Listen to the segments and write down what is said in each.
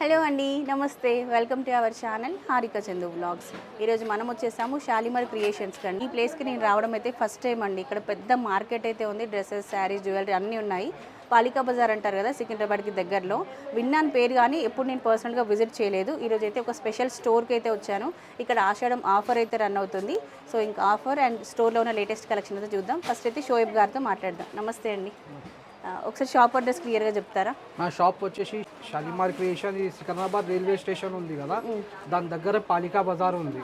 Hello అండి నమస్తే. Welcome to our channel Harika Chandu vlogs. ఈరోజు మనం వచ్చేసాము షాలిమర్ క్రియేషన్స్ కండి. ఈ ప్లేస్కి నేను రావడం అయితే ఫస్ట్ టైం అండి. ఇక్కడ పెద్ద మార్కెట్ అయితే ఉంది. డ్రెస్సెస్ శారీస్ జ్యువెలరీ అన్నీ ఉన్నాయి. పాలికా బజార్ అంటారు కదా సికింద్రాబాద్కి దగ్గరలో. విన్నాను పేరు కానీ ఎప్పుడు నేను పర్సనల్గా విజిట్ చేయలేదు. ఈరోజు అయితే ఒక స్పెషల్ స్టోర్కి అయితే వచ్చాను. ఇక్కడ ఆషాఢం ఆఫర్ అయితే రన్ అవుతుంది. సో ఇంకా ఆఫర్ అండ్ స్టోర్లో ఉన్న లేటెస్ట్ కలెక్షన్ అయితే చూద్దాం. ఫస్ట్ అయితే షోయబ్ గారితో మాట్లాడదాం. నమస్తే అండి. ఒకసారి షాప్ అడ్రస్ క్లియర్గా చెప్తారా? నా షాప్ వచ్చేసి షాలిమార్ క్రియేషన్ ఈ సికింద్రాబాద్ రైల్వే స్టేషన్ ఉంది కదా. దాని దగ్గర పాలికా బజార్ ఉంది.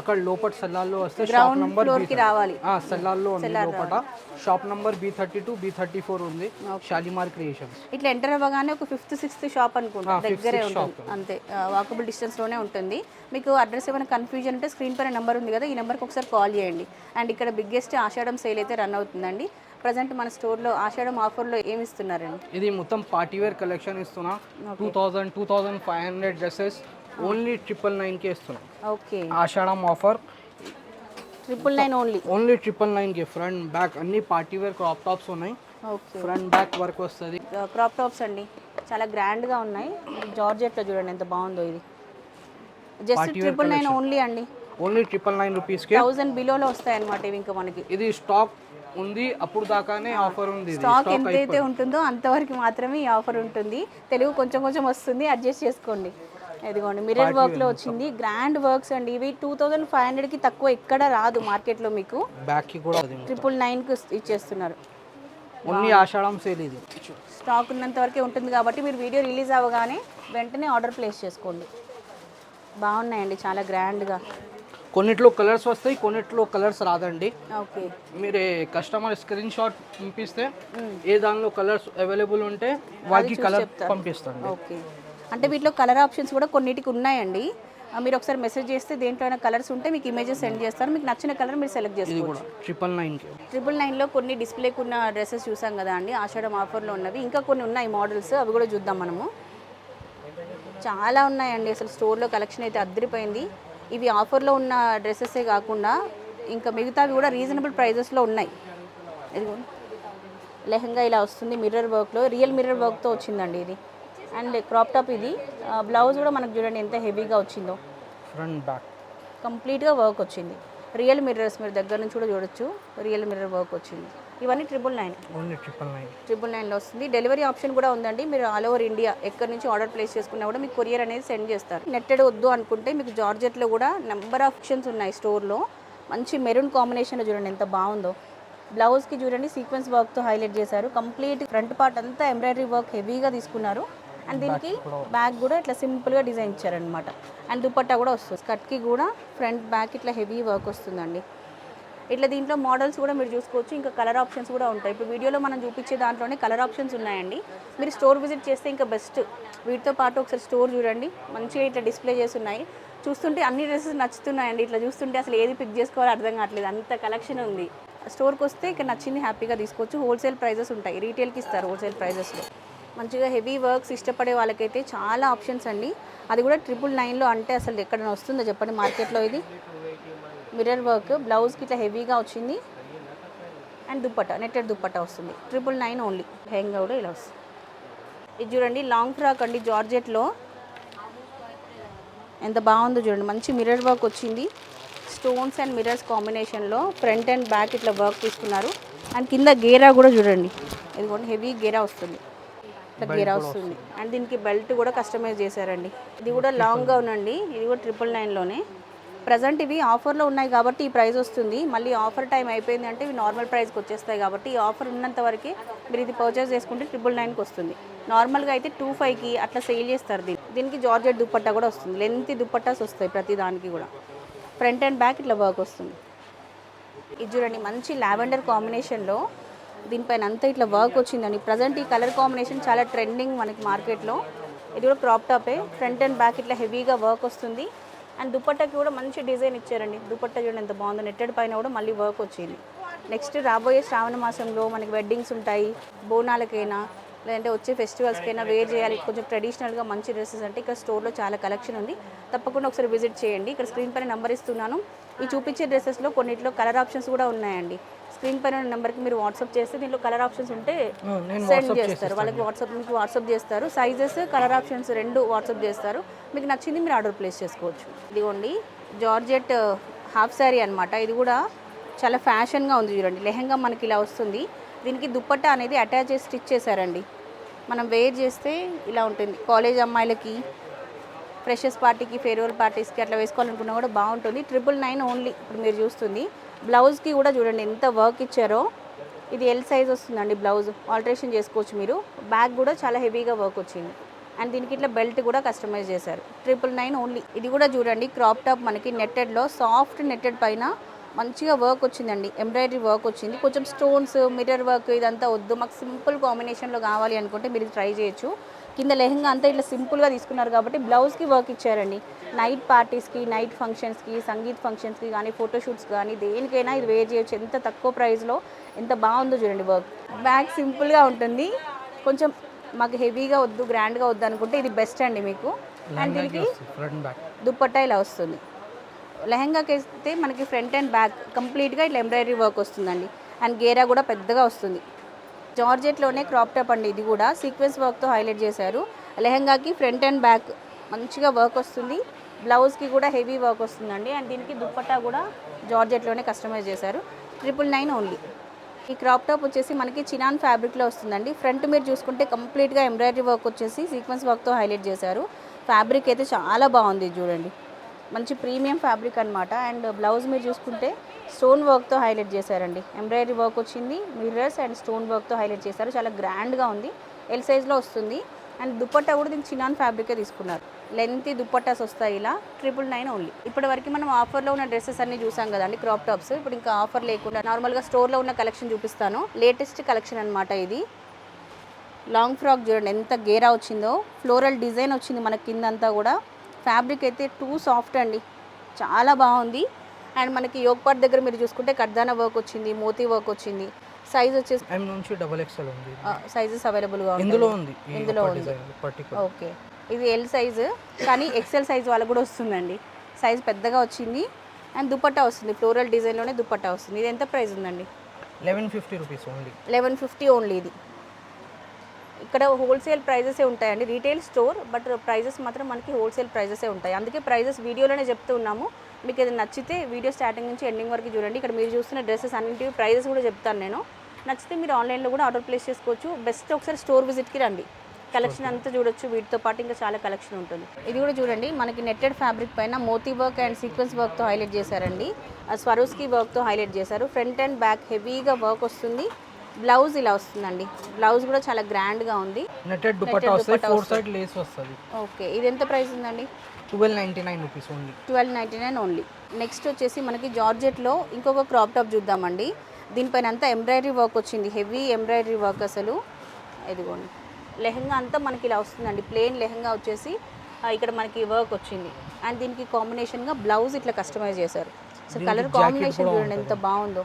అక్కడ లోపల సెల్లాల్లో వస్తే షాప్ నంబర్ రావాలి. సెల్లాల్లో ఉంది లోపల. Shop number B thirty two B thirty four ఉంది షాలిమార్ క్రియేషన్ ఇట్లా ఎంటర్ అవ్వగానే ఒక ఫిఫ్త్ సిక్స్త్ షాప్ అనుకుంటా. దగ్గరే ఉంటుంది. అంతే. వాకబుల్ డిస్టెన్స్లోనే ఉంటుంది. మీకు అడ్రస్ ఏమైనా కన్ఫ్యూజన్ ఉంటే స్క్రీన్ పైన నెంబర్ ఉంది కదా ఈ నెంబర్కి ఒకసారి కాల్ చేయండి. అండ్ ఇక్కడ బిగ్గెస్ట్ ఆషాఢం సేల్ అయితే రన్ అవుతుందండి. ప్రజెంట్ మన స్టోర్లో ఆషాఢం ఆఫర్లో ఏమి ఇస్తున్నారండి ఇది మొత్తం పార్టీ వేర్ కలెక్షన్ ఇస్తున్నా. Two thousand two thousand five hundred dresses only triple నైన్కి ఇస్తున్నాం. Okay. Ashadham offer. Triple nine only? Only triple నైన్కి ఫ్రంట్ బ్యాక్ అన్ని పార్టీ వేర్ క్రాప్ టాప్స్ ఉన్నాయి. ఓకే. ఫ్రంట్ బ్యాక్ వర్క్ వస్తుంది. క్రాప్ టాప్స్ అండి చాలా గ్రాండ్గా ఉన్నాయి. జార్జెట్లో చూడండి ఎంత బాగుందో ఇది. జస్ట్ ట్రిపుల్ నైన్ ఓన్లీ అండి. ఓన్లీ ట్రిపుల్ నైన్ రూపీస్కి. థౌజండ్ బిలోలో వస్తాయి అనమాట ఇవి ఇంకా మనకి. ఇది స్టాక్ ఉంది అప్పుడు దాకానే ఆఫర్ ఉంది స్టాక్ ఎంతైతే ఉంటుందో అంతవరకు మాత్రమే ఈ ఆఫర్ ఉంటుంది. తెలుగు కొంచెం కొంచెం వస్తుంది అడ్జస్ట్ చేసుకోండి. ఇదిగోండి మిర్రర్ వర్క్లో వచ్చింది. గ్రాండ్ వర్క్స్ అండి ఇవి. టూ థౌజండ్ ఫైవ్ హండ్రెడ్కి తక్కువ ఎక్కడ రాదు మార్కెట్లో మీకు. కూడా ఉంది ట్రిపుల్ నైన్కి ఇచ్చేస్తున్నారు. ఓన్లీ ఆషాఢం సేల్ ఇది. స్టాక్ ఉన్నంత వరకే ఉంటుంది కాబట్టి మీరు వీడియో రిలీజ్ అవ్వగానే వెంటనే ఆర్డర్ ప్లేస్ చేసుకోండి. బాగున్నాయండి చాలా గ్రాండ్గా కొన్నిట్లో కలర్స్ వస్తాయి కొన్నిట్లో కలర్స్ రాదండి. ఓకే. మీరు కస్టమర్ స్క్రీన్ షాట్ పంపిస్తే ఏ దానిలో కలర్స్ అవైలబుల్ ఉంటే వాళ్ళకి కలర్ పంపిస్తాను ఓకే. అంటే వీటిలో కలర్ ఆప్షన్స్ కూడా కొన్నిటికి ఉన్నాయండి. మీరు ఒకసారి మెసేజ్ చేస్తే దేంట్లో కలర్స్ ఉంటే మీకు ఇమేజెస్ సెండ్ చేస్తారు మీకు నచ్చిన కలర్ మీరు సెలెక్ట్ చేసుకోవచ్చు కూడా ట్రిపుల్ నైన్కి ట్రిపుల్ నైన్లో కొన్ని డిస్ప్లేకి ఉన్న డ్రెస్సెస్ చూసాం కదా అండి. ఆషాఢం ఆఫర్లో ఉన్నవి. ఇంకా కొన్ని ఉన్నాయి మోడల్స్. అవి కూడా చూద్దాం మనము. చాలా ఉన్నాయండి. అసలు స్టోర్లో కలెక్షన్ అయితే అద్దరిపోయింది. ఇవి ఆఫర్లో ఉన్న డ్రెస్సెసే కాకుండా ఇంకా మిగతావి కూడా రీజనబుల్ ప్రైజెస్లో ఉన్నాయి. లెహంగా ఇలా వస్తుంది మిర్రర్ వర్క్లో రియల్ మిర్రర్ వర్క్తో వచ్చిందండి ఇది. అండ్ క్రాప్ టాప్ ఇది. బ్లౌజ్ కూడా మనకు చూడండి ఎంత హెవీగా వచ్చిందో. ఫ్రంట్ బ్యాక్ కంప్లీట్గా వర్క్ వచ్చింది. రియల్ మిర్రర్స్ మీరు దగ్గర నుంచి కూడా చూడొచ్చు. రియల్ మిర్రర్ వర్క్ వచ్చింది. ఇవన్నీ triple nine only triple nine triple నైన్లో వస్తుంది. డెలివరీ ఆప్షన్ కూడా ఉందండి. మీరు ఆల్ ఓవర్ ఇండియా ఎక్కడి నుంచి ఆర్డర్ ప్లేస్ చేసుకున్నా కూడా మీకు కొరియర్ అనేది సెండ్ చేస్తారు. నెట్టెడ్ వద్దు అనుకుంటే మీకు జార్జెట్లో కూడా నెంబర్ ఆఫ్ ఆప్షన్స్ ఉన్నాయి స్టోర్లో మంచి మెరూన్ కాంబినేషన్లో చూడండి ఎంత బాగుందో. బ్లౌజ్కి చూడండి సీక్వెన్స్ వర్క్తో హైలైట్ చేశారు. కంప్లీట్ ఫ్రంట్ పార్ట్ అంతా ఎంబ్రాయిడరీ వర్క్ హెవీగా తీసుకున్నారు. అండ్ దీనికి బ్యాక్ కూడా ఇట్లా సింపుల్గా డిజైన్ ఇచ్చారనమాట అండ్ దుపట్టా కూడా వస్తుంది. స్కర్ట్కి కూడా ఫ్రంట్ బ్యాక్ ఇట్లా హెవీ వర్క్ వస్తుందండి. ఇట్లా దీంట్లో మోడల్స్ కూడా మీరు చూసుకోవచ్చు ఇంకా కలర్ ఆప్షన్స్ కూడా ఉంటాయి. ఇప్పుడు వీడియోలో మనం చూపించే దాంట్లోనే కలర్ ఆప్షన్స్ ఉన్నాయండి. మీరు స్టోర్ విజిట్ చేస్తే ఇంకా బెస్ట్. వీటితో పాటు ఒకసారి స్టోర్ చూడండి. మంచిగా ఇట్లా డిస్ప్లే చేసి ఉన్నాయి చూస్తుంటే అన్ని డ్రెస్సెస్ నచ్చుతున్నాయండి. ఇట్లా చూస్తుంటే అసలు ఏది పిక్ చేసుకోవాలో అర్థం కావట్లేదు. అంత కలెక్షన్ ఉంది. స్టోర్కి వస్తే ఇక్కడ నచ్చింది హ్యాపీగా తీసుకోవచ్చు. హోల్సేల్ ప్రైజెస్ ఉంటాయి. రీటైల్కి ఇస్తారు హోల్సేల్ ప్రైజెస్లో. మంచిగా హెవీ వర్క్స్ ఇష్టపడే వాళ్ళకైతే చాలా ఆప్షన్స్ అండి. అది కూడా ట్రిపుల్ నైన్లో అంటే అసలు ఎక్కడ వస్తుందో చెప్పండి మార్కెట్లో ఇది? మిర్రర్ వర్క్ బ్లౌజ్కి ఇట్లా హెవీగా వచ్చింది. అండ్ దుప్పట నెట్టెడ్ దుప్పట వస్తుంది. ట్రిపుల్ నైన్ ఓన్లీ లెహంగా కూడా ఇలా వస్తుంది. ఇది చూడండి లాంగ్ ఫ్రాక్ అండి జార్జెట్లో ఎంత బాగుందో చూడండి. మంచి మిర్రర్ వర్క్ వచ్చింది. స్టోన్స్ అండ్ మిర్రర్స్ కాంబినేషన్లో ఫ్రంట్ అండ్ బ్యాక్ ఇట్లా వర్క్ తీసుకున్నారు. అండ్ కింద గేరా కూడా చూడండి. ఇదిగోండి హెవీ గేరా వస్తుంది. ఇట్లా గేరా వస్తుంది. అండ్ దీనికి బెల్ట్ కూడా కస్టమైజ్ చేశారండి. ఇది కూడా లాంగ్గా ఉందండి ఇది కూడా ట్రిపుల్ నైన్లోనే ప్రజెంట్ ఇవి ఆఫర్లో ఉన్నాయి కాబట్టి ఈ ప్రైస్ వస్తుంది. మళ్ళీ ఆఫర్ టైం అయిపోయింది అంటే ఇవి నార్మల్ ప్రైస్కి వచ్చేస్తాయి కాబట్టి ఈ ఆఫర్ ఉన్నంత వరకే మీరు ఇది పర్చేస్ చేసుకుంటే ట్రిపుల్ నైన్కి వస్తుంది. నార్మల్గా అయితే టూ ఫైవ్కి అట్లా సేల్ చేస్తారు దీన్ని. దీనికి జార్జెట్ దుప్పట్టా కూడా వస్తుంది. లెంత్ దుప్పట్టాస్ వస్తాయి ప్రతి దానికి కూడా. ఫ్రంట్ అండ్ బ్యాక్ ఇట్లా వర్క్ వస్తుంది. ఇది చూడండి మంచి లావెండర్ కాంబినేషన్లో దీనిపైన అంతా ఇట్లా వర్క్ వచ్చిందండి. ప్రజెంట్ ఈ కలర్ కాంబినేషన్ చాలా ట్రెండింగ్ మనకి మార్కెట్లో. ఇది కూడా క్రాప్ టాపే. ఫ్రంట్ అండ్ బ్యాక్ ఇట్లా హెవీగా వర్క్ వస్తుంది. అండ్ దుపట్టాకి కూడా మంచి డిజైన్ ఇచ్చారండి. దుపట్టా చూడండి ఎంత బాగుందో. నెట్టెడ్ పైన కూడా మళ్ళీ వర్క్ వచ్చింది. నెక్స్ట్ రాబోయే శ్రావణ మాసంలో మనకి వెడ్డింగ్స్ ఉంటాయి. బోనాలకైనా లేదంటే వచ్చే ఫెస్టివల్స్కైనా వేర్ చేయాలి. కొంచెం ట్రెడిషనల్గా మంచి డ్రెస్సెస్ అంటే ఇక్కడ స్టోర్లో చాలా కలెక్షన్ ఉంది. తప్పకుండా ఒకసారి విజిట్ చేయండి. ఇక్కడ స్క్రీన్ పైన నెంబర్ ఇస్తున్నాను. ఈ చూపించే డ్రెస్సెస్లో కొన్నిట్లో కలర్ ఆప్షన్స్ కూడా ఉన్నాయండి. స్క్రీన్ పైన నెంబర్కి మీరు వాట్సాప్ చేస్తే దీంట్లో కలర్ ఆప్షన్స్ ఉంటే సెండ్ చేస్తారు. వాళ్ళకి వాట్సాప్ మీకు వాట్సాప్ చేస్తారు. సైజెస్ కలర్ ఆప్షన్స్ రెండు వాట్సాప్ చేస్తారు. మీకు నచ్చింది మీరు ఆర్డర్ ప్లేస్ చేసుకోవచ్చు. ఇదిగోండి జార్జెట్ హాఫ్ శారీ అన్నమాట. ఇది కూడా చాలా ఫ్యాషన్గా ఉంది చూడండి. లెహంగా మనకి ఇలా వస్తుంది. దీనికి దుప్పట్టా అనేది అటాచ్ చేసి స్టిచ్ చేశారండి. మనం వేర్ చేస్తే ఇలా ఉంటుంది. కాలేజ్ అమ్మాయిలకి ఫ్రెషర్స్ పార్టీకి ఫేర్వెల్ పార్టీస్కి అట్లా వేసుకోవాలనుకున్నా కూడా బాగుంటుంది. ట్రిపుల్ నైన్ ఓన్లీ ఇప్పుడు మీరు చూస్తుంది. బ్లౌజ్కి కూడా చూడండి ఎంత వర్క్ ఇచ్చారో. ఇది ఎల్ సైజ్ వస్తుందండి బ్లౌజ్. ఆల్టరేషన్ చేసుకోవచ్చు మీరు. బ్యాగ్ కూడా చాలా హెవీగా వర్క్ వచ్చింది. అండ్ దీనికి ఇట్లా బెల్ట్ కూడా కస్టమైజ్ చేశారు. Triple nine only. ఇది కూడా చూడండి. క్రాప్ టాప్ మనకి నెట్టెడ్లో సాఫ్ట్ నెట్టెడ్ పైన మంచిగా వర్క్ వచ్చిందండి. ఎంబ్రాయిడరీ వర్క్ వచ్చింది. కొంచెం స్టోన్స్ మిర్రర్ వర్క్ ఇదంతా వద్దు. మాకు సింపుల్ కాంబినేషన్లో కావాలి అనుకుంటే మీరు ట్రై చేయొచ్చు. కింద లెహంగా అంతా ఇట్లా సింపుల్గా తీసుకున్నారు కాబట్టి బ్లౌజ్కి వర్క్ ఇచ్చారండి. నైట్ పార్టీస్కి నైట్ ఫంక్షన్స్కి సంగీత్ ఫంక్షన్స్కి కానీ ఫోటోషూట్స్ కానీ దేనికైనా ఇది వేర్ చేయొచ్చు. ఎంత తక్కువ ప్రైస్లో ఎంత బాగుందో చూడండి వర్క్ బ్యాగ్ సింపుల్గా ఉంటుంది. కొంచెం మాకు హెవీగా వద్దు గ్రాండ్గా వద్దు అనుకుంటే ఇది బెస్ట్ అండి మీకు. అండ్ దీనికి దుప్పట్టా ఇలా వస్తుంది. లెహంగాకి వేస్తే మనకి ఫ్రంట్ అండ్ బ్యాక్ కంప్లీట్గా ఇట్లా ఎంబ్రాయిడరీ వర్క్ వస్తుందండి. అండ్ గేరా కూడా పెద్దగా వస్తుంది. జార్జెట్లోనే క్రాప్ టాప్ అండి ఇది కూడా. సీక్వెన్స్ వర్క్తో హైలైట్ చేశారు. లెహంగాకి ఫ్రంట్ అండ్ బ్యాక్ మంచిగా వర్క్ వస్తుంది. బ్లౌజ్కి కూడా హెవీ వర్క్ వస్తుందండి. అండ్ దీనికి దుప్పట్టా కూడా జార్జెట్లోనే కస్టమైజ్ చేశారు. Triple nine only. ఈ క్రాప్ టాప్ వచ్చేసి మనకి చినాన్ ఫ్యాబ్రిక్లో వస్తుందండి. ఫ్రంట్ మీరు చూసుకుంటే కంప్లీట్గా ఎంబ్రాయిడరీ వర్క్ వచ్చేసి సీక్వెన్స్ వర్క్తో హైలైట్ చేశారు. ఫ్యాబ్రిక్ అయితే చాలా బాగుంది చూడండి. మంచి ప్రీమియం ఫ్యాబ్రిక్ అనమాట అండ్ బ్లౌజ్ మీరు చూసుకుంటే స్టోన్ వర్క్తో హైలైట్ చేశారండి. ఎంబ్రాయిడరీ వర్క్ వచ్చింది మిర్రర్స్ అండ్ స్టోన్ వర్క్తో హైలైట్ చేశారు. చాలా గ్రాండ్గా ఉంది. ఎల్ సైజ్లో వస్తుంది. అండ్ దుప్పట్ట కూడా దీనికి చినాన్ ఫ్యాబ్రికే తీసుకున్నారు. లెంత్ దుప్పట్టాస్ వస్తాయి ఇలా ట్రిపుల్ నైన్ ఓన్లీ ఇప్పటి వరకు మనం ఆఫర్లో ఉన్న డ్రెస్సెస్ అన్ని చూసాం కదండి క్రాప్ టాప్స్ ఇప్పుడు ఇంకా ఆఫర్ లేకుండా నార్మల్గా స్టోర్లో ఉన్న కలెక్షన్ చూపిస్తాను. లేటెస్ట్ కలెక్షన్ అనమాట ఇది. లాంగ్ ఫ్రాక్ చూడండి ఎంత గేరా వచ్చిందో. ఫ్లోరల్ డిజైన్ వచ్చింది మన కింద అంతా కూడా. ఫ్యాబ్రిక్ అయితే టూ సాఫ్ట్ అండి. చాలా బాగుంది. అండ్ మనకి యోగ్ పార్ట్ దగ్గర మీరు చూసుకుంటే కడ్దానా వర్క్ వచ్చింది మోతీ వర్క్ వచ్చింది. సైజ్ వచ్చేసి ఎం నుంచి డబల్ ఎక్స్ఎల్ ఉంది. సైజెస్ అవైలబుల్గా ఇందులో ఉంది ఇందులో ఉంది. ఓకే. ఇది ఎల్ సైజు కానీ ఎక్సెల్ సైజ్ వాళ్ళకు కూడా వస్తుందండి. సైజ్ పెద్దగా వచ్చింది. అండ్ దుపట్టా వస్తుంది. ఫ్లోరల్ డిజైన్లోనే దుపట్టా వస్తుంది. ఇది ఎంత ప్రైస్ ఉందండి? Eleven fifty rupees only eleven fifty only ఇది. ఇక్కడ హోల్సేల్ ప్రైజెసే ఉంటాయండి. రీటైల్ స్టోర్ బట్ ప్రైజెస్ మాత్రం మనకి హోల్సేల్ ప్రైజెసే ఉంటాయి. అందుకే ప్రైజెస్ వీడియోలోనే చెప్తూ ఉన్నాము. మీకు ఇది నచ్చితే వీడియో స్టార్టింగ్ నుంచి ఎండింగ్ వరకు చూడండి. ఇక్కడ మీరు చూస్తున్న డ్రెస్సెస్ అన్నింటివి ప్రైజెస్ కూడా చెప్తాను నేను. నచ్చితే మీరు ఆన్లైన్లో కూడా ఆర్డర్ ప్లేస్ చేసుకోవచ్చు. బెస్ట్ ఒకసారి స్టోర్ విజిట్కి రండి. కలెక్షన్ అంతా చూడొచ్చు. వీటితో పాటు ఇంకా చాలా కలెక్షన్ ఉంటుంది. ఇది కూడా చూడండి. మనకి నెట్టెడ్ ఫ్యాబ్రిక్ పైన మోతీ వర్క్ అండ్ సీక్వెన్స్ వర్క్తో హైలైట్ చేశారండి. స్వరోస్కి వర్క్తో హైలైట్ చేశారు. ఫ్రంట్ అండ్ బ్యాక్ హెవీగా వర్క్ వస్తుంది. బ్లౌజ్ ఇలా వస్తుందండి. బ్లౌజ్ కూడా చాలా గ్రాండ్గా ఉంది. నెట్టెడ్ దుపట్టా వస్తుంది. ఫోర్ సైడ్ లేస్ వస్తుంది. ఓకే ఇది ఎంత ప్రైస్ ఉందండి? Twelve ninety nine rupees only. Twelve ninety nine only. Next వచ్చేసి మనకి జార్జెట్లో ఇంకొక క్రాప్ టాప్ చూద్దామండి. దీనిపైన అంతా ఎంబ్రాయిడరీ వర్క్ వచ్చింది. హెవీ ఎంబ్రాయిడరీ వర్క్ అసలు. ఇదిగోండి. లెహంగా అంతా మనకి ఇలా వస్తుందండి. ప్లెయిన్ లెహంగా వచ్చేసి ఇక్కడ మనకి వర్క్ వచ్చింది. అండ్ దీనికి కాంబినేషన్గా బ్లౌజ్ ఇట్లా కస్టమైజ్ చేశారు. సో కలర్ కాంబినేషన్ చూడండి ఎంత బాగుందో.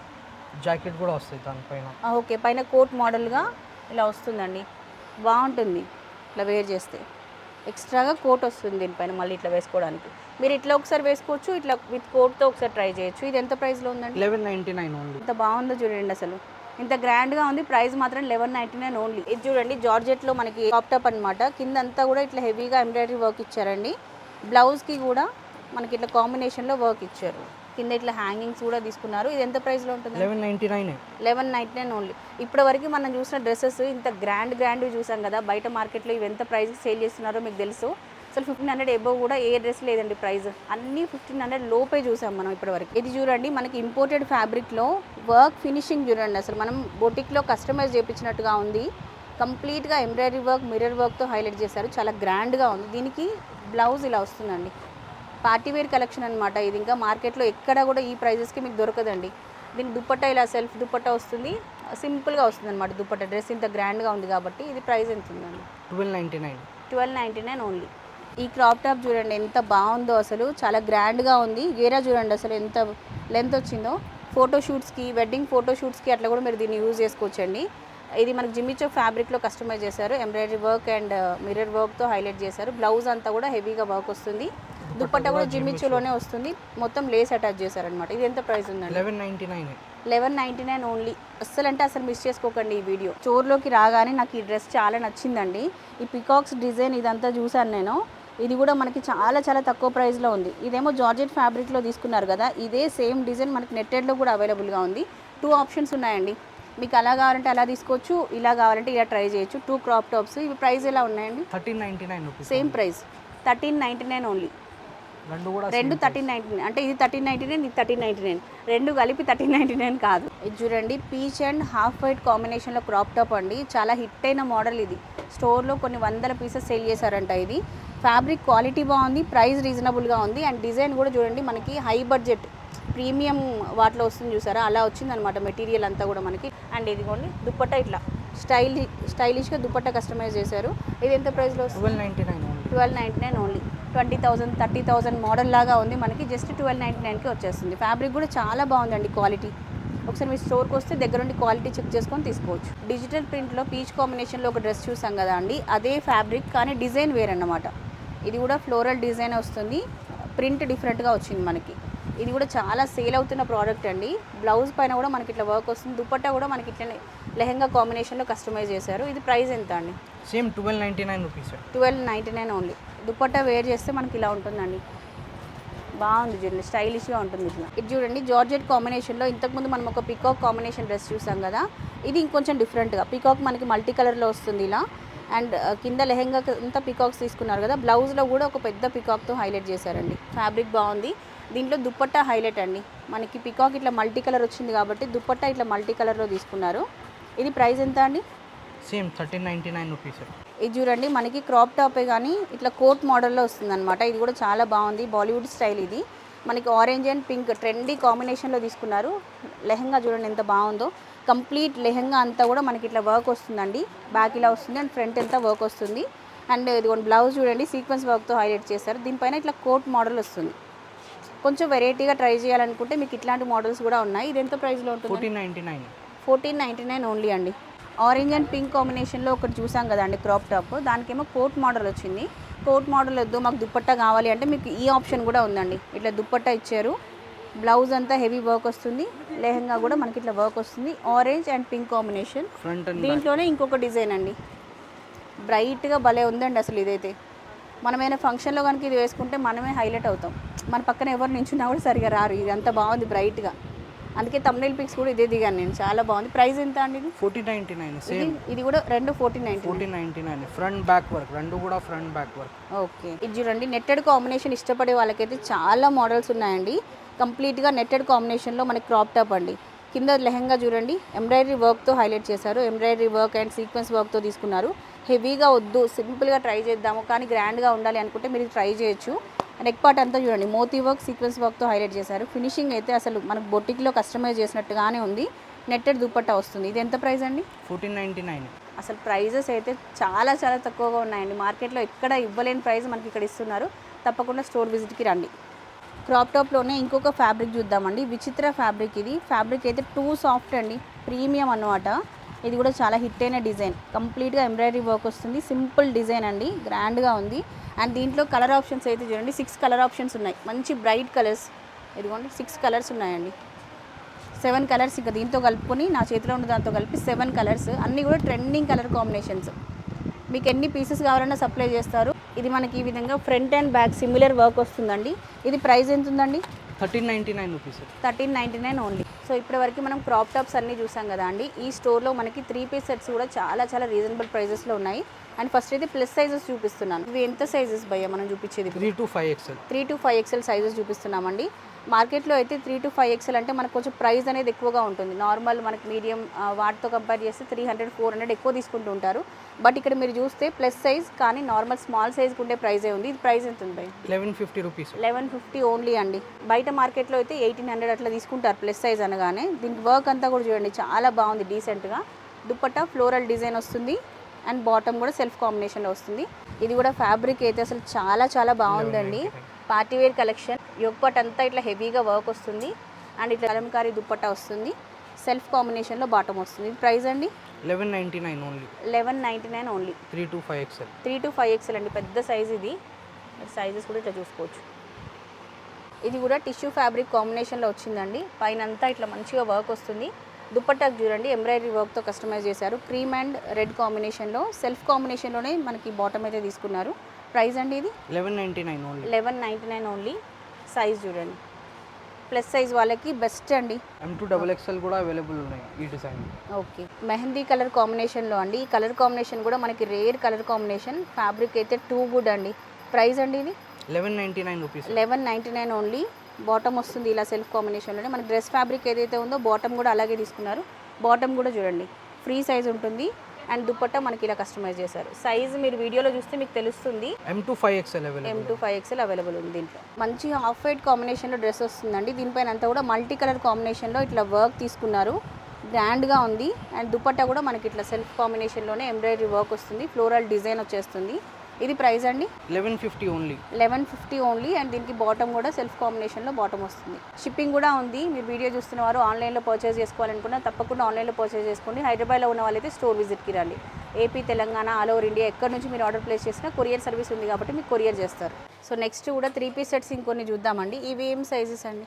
జాకెట్ కూడా వస్తుంది దానిపైన ఓకే పైన కోట్ మోడల్గా ఇలా వస్తుందండి. బాగుంటుంది ఇట్లా వేర్ చేస్తే. ఎక్స్ట్రాగా కోట్ వస్తుంది దీనిపైన మళ్ళీ ఇట్లా వేసుకోవడానికి. మీరు ఇట్లా ఒకసారి వేసుకోవచ్చు ఇట్లా విత్ కోట్తో ఒకసారి ట్రై చేయొచ్చు. ఇది ఎంత ప్రైస్లో ఉందండి? Eleven ninety nine only. ఇంత బాగుందో చూడండి అసలు. ఇంత గ్రాండ్గా ఉంది ప్రైస్ మాత్రం లెవెన్ నైంటీ నైన్ ఓన్లీ. ఇది చూడండి జార్జెట్లో మనకి టాప్ టాప్ అనమాట కింద అంతా కూడా ఇట్లా హెవీగా ఎంబ్రాయిడరీ వర్క్ ఇచ్చారండి. బ్లౌజ్కి కూడా మనకి ఇట్లా కాంబినేషన్లో వర్క్ ఇచ్చారు. కింద ఇట్లా హ్యాంగింగ్స్ కూడా తీసుకున్నారు. ఇది ఎంత ప్రైస్లో ఉంటుంది? Eleven ninety nine eleven ninety nine only ఇప్పటి వరకు మనం చూసిన డ్రెస్సెస్ ఇంత గ్రాండ్ గ్రాండ్ చూసాం కదా బయట మార్కెట్లో ఇవి ఎంత ప్రైస్ సేల్ చేస్తున్నారో మీకు తెలుసు. అసలు ఫిఫ్టీన్ హండ్రెడ్ ఎబో కూడా ఏ డ్రెస్ లేదండి ప్రైస్ అన్నీ ఫిఫ్టీన్ హండ్రెడ్ లోపే చూసాం మనం ఇప్పటివరకు. ఇది చూడండి మనకి ఇంపోర్టెడ్ ఫ్యాబ్రిక్లో వర్క్ ఫినిషింగ్ చూడండి అసలు. మనం బొటిక్లో కస్టమైజ్ చేయించినట్టుగా ఉంది. కంప్లీట్గా ఎంబ్రాయిడరీ వర్క్ మిర్రర్ వర్క్తో హైలైట్ చేశారు. చాలా గ్రాండ్గా ఉంది. దీనికి బ్లౌజ్ ఇలా వస్తుందండి. పార్టీ వేర్ కలెక్షన్ అనమాట ఇది ఇంకా మార్కెట్లో ఎక్కడ కూడా ఈ ప్రైజెస్కి మీకు దొరకదండి. దీని దుప్పట్టా ఇలా సెల్ఫ్ దుప్పట్టా వస్తుంది. సింపుల్గా వస్తుంది అనమాట దుప్పట్టా. డ్రెస్ ఇంత గ్రాండ్గా ఉంది కాబట్టి ఇది ప్రైస్ ఎంత ఉందండి? Twelve ninety nine. Twelve ninety nine only. ఈ క్రాప్ టాప్ చూడండి ఎంత బాగుందో అసలు. చాలా గ్రాండ్గా ఉంది. గేరా చూడండి అసలు ఎంత లెంత్ వచ్చిందో. ఫోటో షూట్స్కి వెడ్డింగ్ ఫోటో షూట్స్కి అట్లా కూడా మీరు దీన్ని యూజ్ చేసుకోవచ్చండి. ఇది మనకి జిమ్మిచో ఫ్యాబ్రిక్లో కస్టమైజ్ చేశారు. ఎంబ్రాయిడరీ వర్క్ అండ్ మిర్రర్ వర్క్తో హైలైట్ చేశారు. బ్లౌజ్ అంతా కూడా హెవీగా వర్క్ వస్తుంది. దుప్పట్టా కూడా జిమ్మిచోలోనే వస్తుంది. మొత్తం లేస్ అటాచ్ చేశారనమాట ఇది ఎంత ప్రైస్ ఉందండి? Eleven ninety nine eleven ninety nine only అస్సలు అంటే అసలు మిస్ చేసుకోకండి ఈ వీడియో. స్టోర్లోకి రాగానే నాకు ఈ డ్రెస్ చాలా నచ్చిందండి. ఈ పికాక్స్ డిజైన్ ఇదంతా చూసాను నేను. ఇది కూడా మనకి చాలా చాలా తక్కువ ప్రైస్లో ఉంది. ఇదేమో జార్జెట్ ఫ్యాబ్రిక్లో తీసుకున్నారు కదా ఇదే సేమ్ డిజైన్ మనకి నెట్టెడ్లో కూడా అవైలబుల్గా ఉంది. టూ ఆప్షన్స్ ఉన్నాయండి. మీకు అలా కావాలంటే అలా తీసుకోవచ్చు ఇలా కావాలంటే ఇలా ట్రై చేయొచ్చు. టూ క్రాప్ టాప్స్ ఇవి ప్రైస్ ఎలా ఉన్నాయండి? Thirteen ninety nine same price thirteen ninety nine only రెండు థర్టీన్ నైన్టీ నైన్ అంటే ఇది థర్టీన్ నైన్టీ నైన్ ఇది థర్టీన్ నైన్టీ నైన్ రెండు కలిపి థర్టీన్ నైన్టీ నైన్ కాదు. ఇది చూడండి పీచ్ అండ్ హాఫ్ వైట్ కాంబినేషన్లో క్రాప్ టాప్ అండి. చాలా హిట్ అయిన మోడల్ ఇది. స్టోర్లో కొన్ని వందల పీసెస్ సేల్ చేశారంట ఇది. ఫ్యాబ్రిక్ క్వాలిటీ బాగుంది ప్రైస్ రీజనబుల్గా ఉంది. అండ్ డిజైన్ కూడా చూడండి మనకి హై బడ్జెట్ ప్రీమియం వాటిలో వస్తుంది చూసారా? అలా వచ్చింది అనమాట మెటీరియల్ అంతా కూడా మనకి. అండ్ ఇదిగోండి దుప్పట్టా ఇట్లా. స్టైల్ స్టైలిష్గా దుప్పట్టా కస్టమైజ్ చేశారు. ఇది ఎంత ప్రైస్లో వస్తుంది? Twelve ninety nine twelve ninety nine only. Twenty thousand thirty thousand model లాగా ఉంది. మనకి జస్ట్ ట్వెల్వ్ నైంటీ నైన్కి వచ్చేస్తుంది. ఫ్యాబ్రిక్ కూడా చాలా బాగుందండి క్వాలిటీ. ఒకసారి మీ స్టోర్కి వస్తే దగ్గరుండి క్వాలిటీ చెక్ చేసుకొని తీసుకోవచ్చు. డిజిటల్ ప్రింట్లో పీచ్ కాంబినేషన్లో ఒక డ్రెస్ చూసాం కదా అండి. అదే ఫ్యాబ్రిక్ కానీ డిజైన్ వేరన్నమాట. ఇది కూడా ఫ్లోరల్ డిజైన్ వస్తుంది. ప్రింట్ డిఫరెంట్గా వచ్చింది మనకి. ఇది కూడా చాలా సేల్ అవుతున్న ప్రోడక్ట్ అండి. బ్లౌజ్ పైన కూడా మనకి ఇట్లా వర్క్ వస్తుంది. దుపట్టా కూడా మనకి ఇట్లనే లెహెంగా కాంబినేషన్లో కస్టమైజ్ చేశారు. ఇది ప్రైస్ ఎంత అండి? Same twelve ninety nine rupees twelve ninety nine only dupatta wear చేస్తే మనకి ఇలా ఉంటుందండి. బాగుంది చూడండి స్టైలిష్గా ఉంటుంది ఇట్లా. ఇది చూడండి జార్జెట్ కాంబినేషన్లో ఇంతకుముందు మనం ఒక పికాక్ కాంబినేషన్ డ్రెస్ చూసాం కదా ఇది ఇంకొంచెం డిఫరెంట్గా పికాక్ మనకి మల్టీ కలర్లో వస్తుంది ఇలా. అండ్ కింద లెహెంగా అంతా పికాక్స్ తీసుకున్నారు కదా బ్లౌజ్లో కూడా ఒక పెద్ద పికాక్తో హైలైట్ చేశారండి. ఫ్యాబ్రిక్ బాగుంది. దీంట్లో దుప్పట్టా హైలైట్ అండి. మనకి పికాక్ ఇట్లా మల్టీ కలర్ వచ్చింది కాబట్టి దుప్పట్టా ఇట్లా మల్టీ కలర్లో తీసుకున్నారు. ఇది ప్రైస్ ఎంత అండి? Same thirteen ninety nine rupees ఇది చూడండి మనకి క్రాప్ టాపే కానీ ఇట్లా కోట్ మోడల్లో వస్తుందన్నమాట. ఇది కూడా చాలా బాగుంది బాలీవుడ్ స్టైల్ ఇది. మనకి ఆరెంజ్ అండ్ పింక్ ట్రెండీ కాంబినేషన్లో తీసుకున్నారు. లెహంగా చూడండి ఎంత బాగుందో. కంప్లీట్ లెహంగా అంతా కూడా మనకి ఇట్లా వర్క్ వస్తుందండి. బ్యాక్ ఇలా వస్తుంది అండ్ ఫ్రంట్ అంతా వర్క్ వస్తుంది. అండ్ ఇదిగోండి బ్లౌజ్ చూడండి సీక్వెన్స్ వర్క్తో హైలైట్ చేశారు. దీనిపైన ఇట్లా కోట్ మోడల్ వస్తుంది. కొంచెం వెరైటీగా ట్రై చేయాలనుకుంటే మీకు ఇట్లాంటి మోడల్స్ కూడా ఉన్నాయి. ఇది ఎంత ప్రైస్లో ఉంటుంది? Fourteen ninety nine. Fourteen ninety nine only అండి. ఆరెంజ్ అండ్ పింక్ కాంబినేషన్లో ఒకటి చూసాం కదండి క్రాప్ టాప్ దానికేమో కోట్ మోడల్ వచ్చింది. కోట్ మోడల్ వద్దు మాకు దుప్పట్టా కావాలి అంటే మీకు ఈ ఆప్షన్ కూడా ఉందండి. ఇట్లా దుప్పట్టా ఇచ్చారు. బ్లౌజ్ అంతా హెవీ వర్క్ వస్తుంది. లెహంగా కూడా మనకి ఇట్లా వర్క్ వస్తుంది. ఆరెంజ్ అండ్ పింక్ కాంబినేషన్ దీంట్లోనే ఇంకొక డిజైన్ అండి. బ్రైట్గా భలే ఉందండి అసలు ఇదైతే. మనమైనా ఫంక్షన్లో కనుక ఇది వేసుకుంటే మనమే హైలైట్ అవుతాం. మన పక్కన ఎవరు నించున్నా కూడా సరిగా రారు. ఇది అంత బాగుంది బ్రైట్గా. అందుకే తమ్నైల్ పిక్స్ కూడా ఇదే దిగాను నేను. చాలా బాగుంది. ప్రైస్ ఎంత అండి ఇది? ఫోర్టీన్ నైంటీ నైన్ ఇది సేమ్. ఇది కూడా రెండు fourteen ninety fourteen ninety nine front back work. రెండు కూడా ఫ్రంట్ బ్యాక్ వర్క్. ఓకే. ఇది చూడండి నెట్టెడ్ కాంబినేషన్ ఇష్టపడే వాళ్ళకైతే చాలా మోడల్స్ ఉన్నాయండి. కంప్లీట్గా నెట్టెడ్ కాంబినేషన్లో మనకి క్రాప్ టాప్ అండి. కింద లెహంగా చూడండి ఎంబ్రాయిడరీ వర్క్తో హైలైట్ చేశారు. ఎంబ్రాయిడరీ వర్క్ అండ్ సీక్వెన్స్ వర్క్తో తీసుకున్నారు. హెవీగా వద్దు సింపుల్గా ట్రై చేద్దాము. కానీ గ్రాండ్గా ఉండాలి అనుకుంటే మీరు ట్రై చేయొచ్చు. నెక్ పార్ట్ అంతా చూడండి. మోతీ వర్క్ సీక్వెన్స్ వర్క్తో హైలైట్ చేశారు. ఫినిషింగ్ అయితే అసలు మనకు బొట్టిక్లో కస్టమైజ్ చేసినట్టుగానే ఉంది. నెట్టెడ్ దుప్పట్టా వస్తుంది. ఇది ఎంత ప్రైస్ అండి? Fourteen ninety nine. అసలు ప్రైజెస్ అయితే చాలా చాలా తక్కువగా ఉన్నాయండి. మార్కెట్లో ఎక్కడ ఇవ్వలేని ప్రైస్ మనకి ఇక్కడ ఇస్తున్నారు. తప్పకుండా స్టోర్ విజిట్కి రండి. క్రాప్ టాప్లోనే ఇంకొక ఫ్యాబ్రిక్ చూద్దామండి. విచిత్ర ఫ్యాబ్రిక్ ఇది. ఫ్యాబ్రిక్ అయితే టూ సాఫ్ట్ అండి. ప్రీమియం అన్నమాట. ఇది కూడా చాలా హిట్ అయిన డిజైన్. కంప్లీట్గా ఎంబ్రాయిడరీ వర్క్ వస్తుంది. సింపుల్ డిజైన్ అండి. గ్రాండ్గా ఉంది. అండ్ దీంట్లో కలర్ ఆప్షన్స్ అయితే చూడండి. సిక్స్ కలర్ ఆప్షన్స్ ఉన్నాయి. మంచి బ్రైట్ కలర్స్. ఇదిగోండి. సిక్స్ కలర్స్ ఉన్నాయండి. సెవెన్ కలర్స్ ఇంకా దీంతో కలుపుకొని నా చేతిలో ఉన్న దాంతో కలిపి సెవెన్ కలర్స్. అన్నీ కూడా ట్రెండింగ్ కలర్ కాంబినేషన్స్. మీకు ఎన్ని పీసెస్ కావాలన్నా సప్లై చేస్తారు. ఇది మనకి ఈ విధంగా front and back similar work వస్తుందండి. ఇది ప్రైస్ ఎంత ఉందండి thirteen ninety nine rupees. Thirteen ninety nine only. So ఇప్పటివరకు మనం క్రాప్ టాప్స్ అన్నీ చూసాం కదా అండి. ఈ స్టోర్లో మనకి త్రీ పీస్ సెట్స్ కూడా చాలా చాలా రీజనబుల్ ప్రైజెస్లో ఉన్నాయి. అండ్ ఫస్ట్ అయితే ప్లస్ సైజెస్ చూపిస్తున్నాను. ఇవి ఎంత సైజెస్ భయ్య? మనం చూపించేది three to five XL three to five XL sizes చూపిస్తున్నామండి. మార్కెట్లో అయితే త్రీ టు ఫైవ్ ఎక్స్ఎల్ అంటే మనకు కొంచెం ప్రైస్ అనేది ఎక్కువగా ఉంటుంది. నార్మల్ మనకి మీడియం వాటితో కంపేర్ చేస్తే త్రీ హండ్రెడ్ ఫోర్ హండ్రెడ్ ఎక్కువ తీసుకుంటూ ఉంటారు. బట్ ఇక్కడ మీరు చూస్తే ప్లస్ సైజ్ కానీ నార్మల్ స్మాల్ సైజ్కి ఉండే ప్రైజే ఉంది. ఇది ప్రైస్ ఎంత ఉంది eleven fifty rupees eleven fifty only అండి. బయట మార్కెట్లో అయితే ఎయిటీన్ హండ్రెడ్ అట్లా తీసుకుంటారు ప్లస్ సైజ్ అనగానే. దీనికి వర్క్ అంతా కూడా చూడండి. చాలా బాగుంది డీసెంట్గా దుప్పట్టా ఫ్లోరల్ డిజైన్ వస్తుంది. అండ్ బాటమ్ కూడా సెల్ఫ్ కాంబినేషన్లో వస్తుంది. ఇది కూడా ఫ్యాబ్రిక్ అయితే అసలు చాలా చాలా బాగుందండి. Party wear collection. యోగపట్ అంతా ఇట్లా హెవీగా వర్క్ వస్తుంది. అండ్ ఇట్లా కలంకారీ దుప్పట్టా వస్తుంది. సెల్ఫ్ కాంబినేషన్లో బాటమ్ వస్తుంది. ఇది ప్రైస్ అండి? Eleven ninety nine only. Eleven ninety nine only. Three to five XL. Three to five XL అండి. పెద్ద సైజ్ ఇది. సైజెస్ కూడా ఇట్లా చూసుకోవచ్చు. ఇది కూడా టిష్యూ ఫ్యాబ్రిక్ కాంబినేషన్లో వచ్చిందండి. పైన అంతా ఇట్లా మంచిగా వర్క్ వస్తుంది. దుప్పట్టాకు చూడండి ఎంబ్రాయిడరీ వర్క్తో కస్టమైజ్ చేశారు. క్రీమ్ అండ్ రెడ్ కాంబినేషన్లో సెల్ఫ్ కాంబినేషన్లోనే మనకి బాటమ్ అయితే తీసుకున్నారు. ప్రైస్ అండి ఇది? Eleven ninety nine only. Eleven ninety nine only. Size చూడండి. ప్లస్ సైజ్ వాళ్ళకి బెస్ట్ అండి. ఎం టూ డబుల్ ఎక్స్ఎల్ కూడా అవైలబుల్ ఉన్నాయి ఈ డిజైన్. ఓకే. మెహందీ కలర్ కాంబినేషన్లో అండి. ఈ కలర్ కాంబినేషన్ కూడా మనకి రేర్ కలర్ కాంబినేషన్. ఫ్యాబ్రిక్ అయితే టూ గుడ్ అండి. ప్రైస్ అండి ఇది? Eleven ninety nine rupees. Eleven ninety nine only. Bottom వస్తుంది ఇలా సెల్ఫ్ కాంబినేషన్లోనే. మన డ్రెస్ ఫ్యాబ్రిక్ ఏదైతే ఉందో బాటమ్ కూడా అలాగే తీసుకున్నారు. బాటమ్ కూడా చూడండి ఫ్రీ సైజ్ ఉంటుంది. అండ్ దుప్పట్టా మనకి ఇలా కస్టమైజ్ చేశారు. సైజ్ మీరు వీడియోలో చూస్తే మీకు తెలుస్తుంది. M to five XL M to five XL available ఉంది దీంట్లో. మంచి హాఫ్ వైట్ కాంబినేషన్లో డ్రెస్ వస్తుందండి. దీనిపైన అంతా కూడా మల్టీ కలర్ కాంబినేషన్లో ఇట్లా వర్క్ తీసుకున్నారు. గ్రాండ్గా ఉంది. అండ్ దుపట్టా కూడా మనకి ఇట్లా సెల్ఫ్ కాంబినేషన్లోనే ఎంబ్రాయిడరీ వర్క్ వస్తుంది. ఫ్లోరల్ డిజైన్ వచ్చేస్తుంది. ఇది ప్రైస్ అండి? Eleven fifty only. Eleven fifty only and దీనికి బాటమ్ కూడా సెల్ఫ్ కాంబినేషన్లో బాటమ్ వస్తుంది. షిప్పింగ్ కూడా ఉంది. మీరు వీడియో చూస్తున్న వారు ఆన్లైన్లో పర్చేస్ చేసుకోవాలనుకున్నా తప్పకుండా ఆన్లైన్లో పర్చేస్ చేసుకోండి. హైదరాబాద్లో ఉన్న వాళ్ళైతే స్టోర్ విజిట్కి రండి. AP Telangana all over India ఎక్కడి నుంచి మీరు ఆర్డర్ ప్లేస్ చేసినా కొరియర్ సర్వీస్ ఉంది కాబట్టి మీకు కొరియర్ చేస్తారు. సో నెక్స్ట్ కూడా త్రీ పీస్ సెట్స్ ఇంకొన్ని చూద్దామండి. ఇవి ఏం సైజెస్ అండి?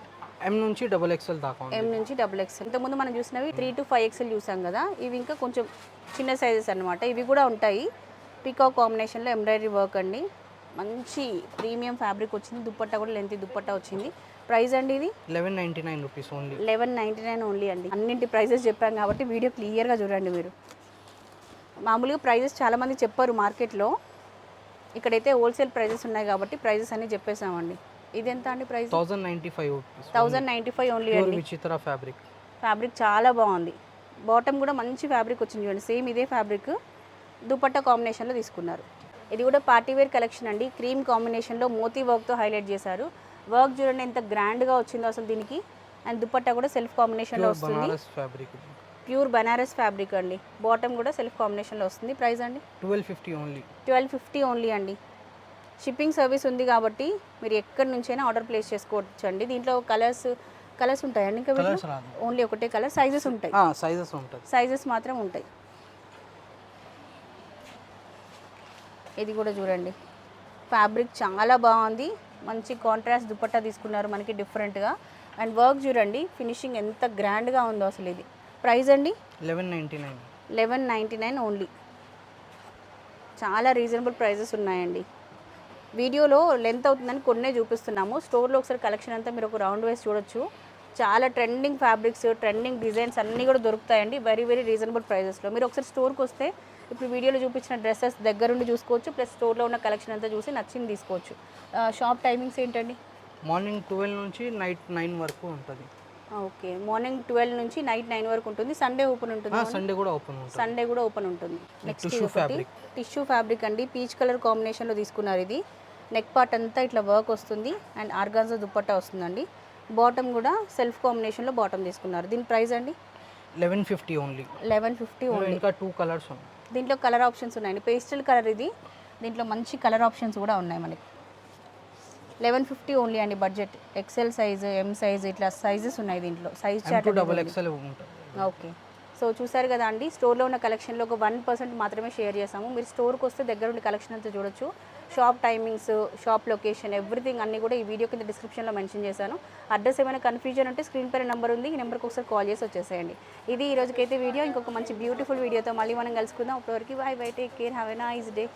ఎం నుంచి డబుల్ ఎక్స్ఎల్ దాకా ఎం నుంచి డబుల్ ఎక్స్ఎల్ ఇంతకుముందు మనం చూసినవి త్రీ టు ఫైవ్ ఎక్స్ఎల్ చూసాం కదా. ఇవి ఇంకా కొంచెం చిన్న సైజెస్ అన్నమాట. ఇవి కూడా ఉంటాయి. పీకాక్ కాంబినేషన్లో ఎంబ్రాయిడరీ వర్క్ అండి. మంచి ప్రీమియం ఫ్యాబ్రిక్ వచ్చింది. దుప్పట్టా కూడా లెంత్ దుప్పట్టా వచ్చింది. ప్రైస్ అండి ఇది? Eleven ninety nine rupees only eleven ninety nine only అండి. అన్నింటి ప్రైజెస్ చెప్పాం కాబట్టి వీడియో క్లియర్గా చూడండి మీరు. మామూలుగా ప్రైజెస్ చాలామంది చెప్పారు మార్కెట్లో ఇక్కడైతే హోల్సేల్ ప్రైజెస్ ఉన్నాయి కాబట్టి ప్రైజెస్ అన్ని చెప్పేసామండి ఇది ఎంత అండి price thousand ninety five thousand ninety five only అండి. విచిత్ర ఫ్యాబ్రిక్ ఫ్యాబ్రిక్ చాలా బాగుంది. బాటమ్ కూడా మంచి ఫ్యాబ్రిక్ వచ్చింది చూడండి. సేమ్ ఇదే ఫ్యాబ్రిక్ దుపట్టా కాంబినేషన్లో తీసుకున్నారు. ఇది కూడా పార్టీ వేర్ కలెక్షన్ అండి. క్రీమ్ కాంబినేషన్లో మోతీ వర్క్తో హైలైట్ చేశారు. వర్క్ చూడండి ఎంత గ్రాండ్గా వచ్చిందో అసలు దీనికి. అండ్ దుపట్టా కూడా సెల్ఫ్ కాంబినేషన్లో వస్తుంది. ప్యూర్ బనారస్ ఫ్యాబ్రిక్ అండి. బాటమ్ కూడా సెల్ఫ్ కాంబినేషన్లో వస్తుంది. ప్రైస్ అండి? Twelve fifty only. Twelve fifty only అండి. షిప్పింగ్ సర్వీస్ ఉంది కాబట్టి మీరు ఎక్కడి నుంచైనా ఆర్డర్ ప్లేస్ చేసుకోవచ్చు అండి దీంట్లో కలర్స్ కలర్స్ ఉంటాయండి ఇంకా ఓన్లీ ఒకటే కలర్ సైజెస్ ఉంటాయి. సైజెస్ ఉంటుంది సైజెస్ మాత్రం ఉంటాయి. ఇది కూడా చూడండి. ఫ్యాబ్రిక్ చాలా బాగుంది. మంచి కాంట్రాస్ట్ దుపట్టా తీసుకున్నారు మనకి డిఫరెంట్గా అండ్ వర్క్ చూడండి ఫినిషింగ్ ఎంత గ్రాండ్గా ఉందో అసలు ఇది. ప్రైస్ అండి? Eleven ninety nine. Eleven ninety nine only చాలా రీజనబుల్ ప్రైజెస్ ఉన్నాయండి. వీడియోలో లెంత్ అవుతుందని కొన్నే చూపిస్తున్నాము. స్టోర్లో ఒకసారి కలెక్షన్ అంతా మీరు ఒక రౌండ్ వేసి చూడొచ్చు. చాలా ట్రెండింగ్ ఫ్యాబ్రిక్స్ ట్రెండింగ్ డిజైన్స్ అన్నీ కూడా దొరుకుతాయండి. వెరీ వెరీ రీజనబుల్ ప్రైజెస్లో మీరు ఒకసారి స్టోర్కి వస్తే ఇప్పుడు వీడియోలో చూపించిన డ్రెస్సెస్ దగ్గరుండి చూసుకోవచ్చు ప్లస్ స్టోర్లో ఉన్న కలెక్షన్ అంతా చూసి నచ్చింది తీసుకోవచ్చు. షాప్ టైమింగ్స్ ఏంటండి? మార్నింగ్ ట్వెల్వ్ నుంచి నైట్ నైన్ వరకు ఉంటుంది. ఓకే. మార్నింగ్ ట్వెల్వ్ నుంచి నైట్ నైన్ వరకు ఉంటుంది. సండే ఓపెన్ ఉంటుంది సండే కూడా ఓపెన్ ఉంటుంది. సండే కూడా ఓపెన్ ఉంటుంది. Next fabric. టిష్యూ ఫ్యాబ్రిక్ అండి. పీచ్ కలర్ కాంబినేషన్లో తీసుకున్నారు ఇది. నెక్ పార్ట్ అంతా ఇట్లా వర్క్ వస్తుంది. అండ్ ఆర్గాన్జా దుప్పట్టా వస్తుందండి. బాటమ్ కూడా సెల్ఫ్ కాంబినేషన్లో బాటమ్ తీసుకున్నారు. దీని ప్రైస్ అండి? Eleven fifty only. Eleven fifty only. ఇంకా టూ కలర్స్ ఉన్నాయి. దీంట్లో కలర్ ఆప్షన్స్ ఉన్నాయండి పేస్టల్ కలర్ ఇది. దీంట్లో మంచి కలర్ ఆప్షన్స్ కూడా ఉన్నాయి మనకి. లెవెన్ ఫిఫ్టీ ఓన్లీ అండి budget. XL size M size ఇట్లా సైజెస్ ఉన్నాయి దీంట్లో. Size chart okay. సో చూసారు కదా అండి స్టోర్లో ఉన్న కలెక్షన్లో ఒక వన్ పర్సెంట్ మాత్రమే షేర్ చేసాము. మీరు స్టోర్కి వస్తే దగ్గర ఉండి కలెక్షన్ అంతా చూడొచ్చు. Shop timings shop location everything అన్నీ కూడా ఈ వీడియో కింద డిస్క్రిప్షన్లో మెన్షన్ చేశాను. అడ్రస్ ఏమైనా కన్ఫ్యూజన్ ఉంటే స్క్రీన్ పైన నెంబర్ ఉంది ఈ నెంబర్కి ఒకసారి కాల్ చేసి వచ్చేసేయండి. ఇది ఈ రోజుకైతే వీడియో. ఇంకొక మంచి బ్యూటిఫుల్ వీడియోతో మళ్ళీ మనం కలుసుకుందాం. అప్పటివరకు bye bye take care have a nice day